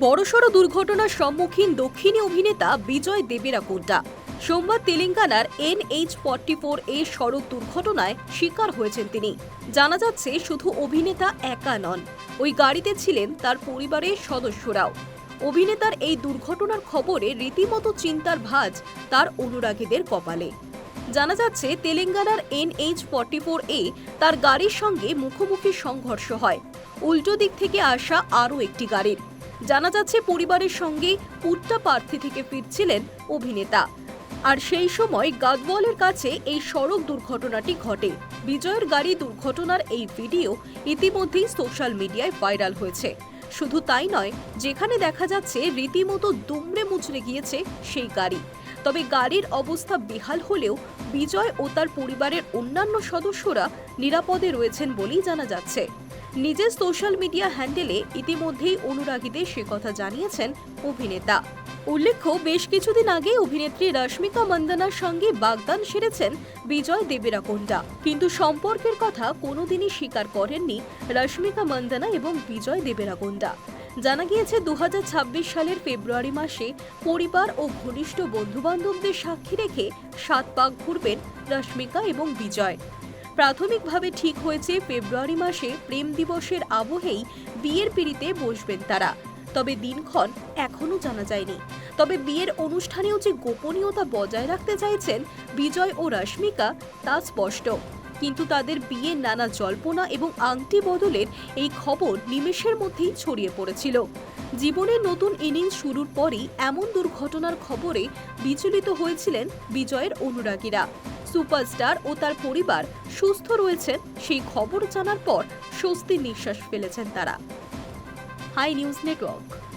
বড়সড় দুর্ঘটনার সম্মুখীন দক্ষিণী অভিনেতা বিজয় দেবেরা দেবেরাকোন্ডা সোমবার তেলেঙ্গানার এনএইচ ফর্টি ফোর এ সড়ক দুর্ঘটনায় শিকার হয়েছেন তিনি। জানা যাচ্ছে, শুধু অভিনেতা একা নন, ওই গাড়িতে ছিলেন তার পরিবারের সদস্যরাও। অভিনেতার এই দুর্ঘটনার খবরে রীতিমতো চিন্তার ভাঁজ তার অনুরাগীদের কপালে। জানা যাচ্ছে, তেলেঙ্গানার এনএইচ ফর্টি ফোর এ তার গাড়ির সঙ্গে মুখোমুখি সংঘর্ষ হয়। উল্টো দিক থেকে আসা আরও একটি গাড়ির। জানা যাচ্ছে পরিবারের সঙ্গে পুট্টাপার্থী থেকে ফিরছিলেন অভিনেতা। আর সেই সময় গাদওয়ালের কাছে এই সড়ক দুর্ঘটনাটি ঘটে। বিজয়ের গাড়ি দুর্ঘটনার এই ভিডিও ইতিমধ্যেই সোশ্যাল মিডিয়ায় ভাইরাল হয়েছে। শুধু তাই নয়, যেখানে দেখা যাচ্ছে রীতিমতো দুমড়ে মুচড়ে গিয়েছে সেই গাড়ি। তবে গাড়ির অবস্থা বেহাল হলেও বিজয় ও তার পরিবারের অন্যান্য সদস্যরা নিরাপদে রয়েছেন বলেই জানা যাচ্ছে। নিজের সোশ্যাল মিডিয়া হ্যান্ডেলে ইতিমধ্যেই অনুরাগীদের সে কথা জানিয়েছেন অভিনেতা। উল্লেখ্য, বেশ কিছুদিন আগে অভিনেত্রী রশ্মিকা মন্দনার সঙ্গে বাগদান সেরেছেন বিজয় দেবেরাকোন্ডা। কিন্তু সম্পর্কের কথা কোনোদিনই স্বীকার করেননি রশ্মিকা মন্দনা এবং বিজয় দেবেরাকোন্ডা। জানা গিয়েছে দু হাজার ছাব্বিশ সালের ফেব্রুয়ারি মাসে পরিবার ও ঘনিষ্ঠ বন্ধুবান্ধবদের সাক্ষী রেখে সাত পাক ঘুরবেন রশ্মিকা এবং বিজয়। প্রাথমিকভাবে ঠিক হয়েছে, ফেব্রুয়ারি মাসে প্রেম দিবসের আবহেই বিয়ের পিড়িতে বসবেন তারা। তবে দিনক্ষণ এখনও জানা যায়নি। তবে বিয়ের অনুষ্ঠানেও যে গোপনীয়তা বজায় রাখতে চাইছেন বিজয় ও রশ্মিকা, তা স্পষ্ট। কিন্তু তাদের বিয়ের নানা জল্পনা এবং আংটি বদলের এই খবর নিমেষের মধ্যেই ছড়িয়ে পড়েছিল। জীবনের নতুন ইনিংস শুরুর পরই এমন দুর্ঘটনার খবরে বিচলিত হয়েছিলেন বিজয়ের অনুরাগীরা। সুপারস্টার ও তার পরিবার সুস্থ রয়েছেন, সেই খবর জানার পর স্বস্তির নিঃশ্বাস ফেলেছেন তারা। Hi News Network.